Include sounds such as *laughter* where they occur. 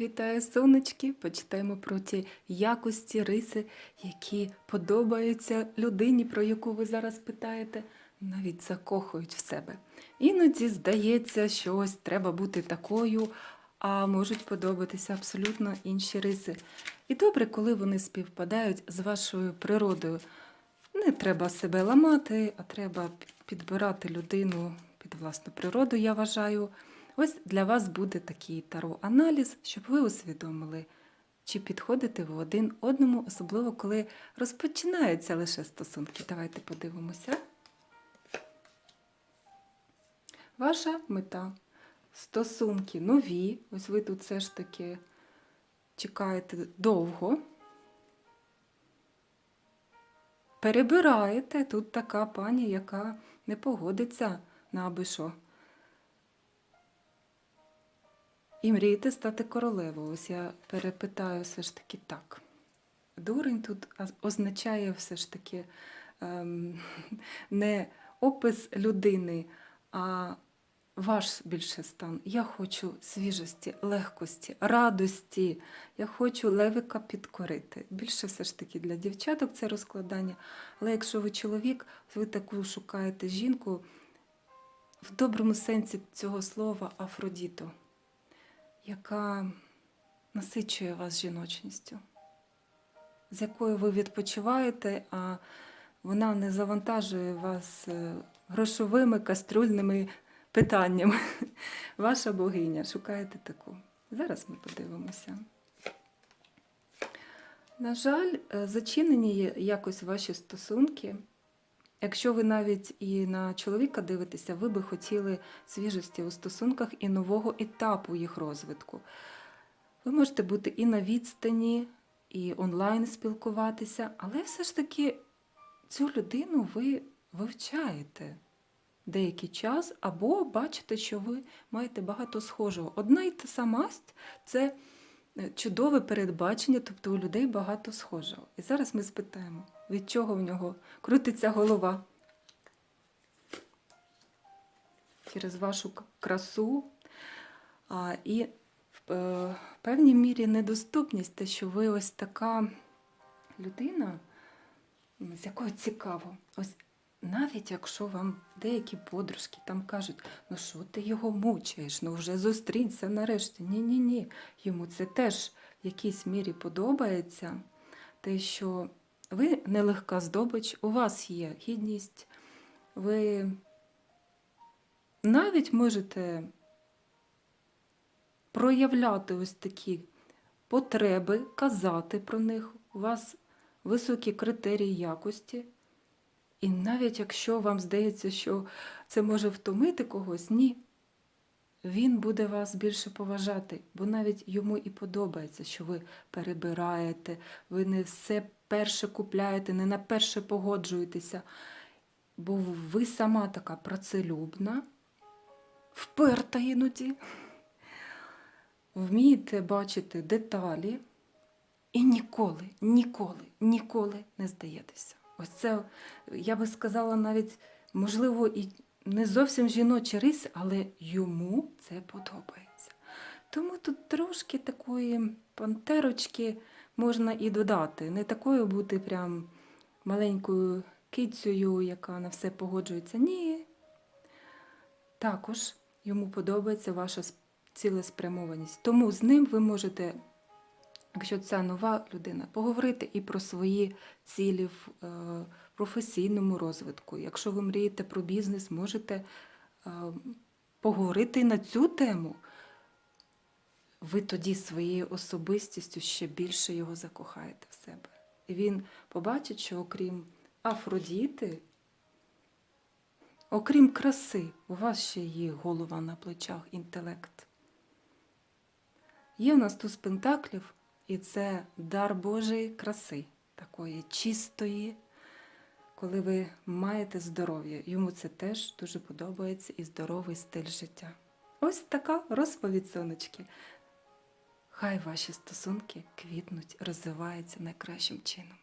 Вітаю, сонечки! Почитаємо про ті якості, риси, які подобаються людині, про яку ви зараз питаєте, навіть закохують в себе. Іноді здається, що ось треба бути такою, а можуть подобатися абсолютно інші риси. І добре, коли вони співпадають з вашою природою. Не треба себе ламати, а треба підбирати людину під власну природу, я вважаю. Ось для вас буде такий таро-аналіз, щоб ви усвідомили, чи підходите ви один одному, особливо коли розпочинаються лише стосунки. Давайте подивимося. Ваша мета. Стосунки нові. Ось ви тут все ж таки чекаєте довго. Перебираєте тут така пані, яка не погодиться на аби що. І мрієте стати королевою. Ось я перепитаю все ж таки так. Дурень тут означає все ж таки ем, *laughs* не опис людини, а ваш більше стан. Я хочу свіжості, легкості, радості. Я хочу левика підкорити. Більше все ж таки для дівчаток це розкладання. Але якщо ви чоловік, ви таку шукаєте жінку в доброму сенсі цього слова Афродіту яка насичує вас жіночністю, з якою ви відпочиваєте, а вона не завантажує вас е, грошовими каструльними питаннями. *laughs* Ваша богиня, шукаєте таку. Зараз ми подивимося. На жаль, е, зачинені якось ваші стосунки. Якщо ви навіть і на чоловіка дивитеся, ви би хотіли свіжості у стосунках і нового етапу їх розвитку. Ви можете бути і на відстані, і онлайн спілкуватися, але все ж таки цю людину ви вивчаєте деякий час, або бачите, що ви маєте багато схожого. Одна і та самасть це чудове передбачення, тобто у людей багато схожого. І зараз ми спитаємо, від чого в нього крутиться голова. Через вашу красу а, і в е, певній мірі недоступність, те, що ви ось така людина, з якою цікаво. Ось навіть якщо вам деякі подружки там кажуть, ну що ти його мучаєш, ну вже зустрінься нарешті. Ні-ні ні. Йому це теж в якійсь мірі подобається. Те, що ви нелегка здобич, у вас є гідність, ви навіть можете проявляти ось такі потреби, казати про них, у вас високі критерії якості. І навіть якщо вам здається, що це може втомити когось, ні. Він буде вас більше поважати, бо навіть йому і подобається, що ви перебираєте, ви не все перше купляєте, не на перше погоджуєтеся. Бо ви сама така працелюбна, вперта іноді, вмієте бачити деталі і ніколи, ніколи, ніколи не здаєтеся. Ось це, я би сказала, навіть, можливо, і не зовсім жіночі риси, але йому це подобається. Тому тут трошки такої пантерочки можна і додати. Не такою бути прям маленькою кицею, яка на все погоджується. Ні. Також йому подобається ваша цілеспрямованість. Тому з ним ви можете якщо це нова людина, поговорити і про свої цілі в е, професійному розвитку. Якщо ви мрієте про бізнес, можете е, поговорити на цю тему. Ви тоді своєю особистістю ще більше його закохаєте в себе. І він побачить, що окрім Афродіти, окрім краси, у вас ще є голова на плечах, інтелект. Є у нас туз пентаклів, і це дар Божої краси, такої чистої, коли ви маєте здоров'я. Йому це теж дуже подобається і здоровий стиль життя. Ось така розповідь сонечки. Хай ваші стосунки квітнуть, розвиваються найкращим чином.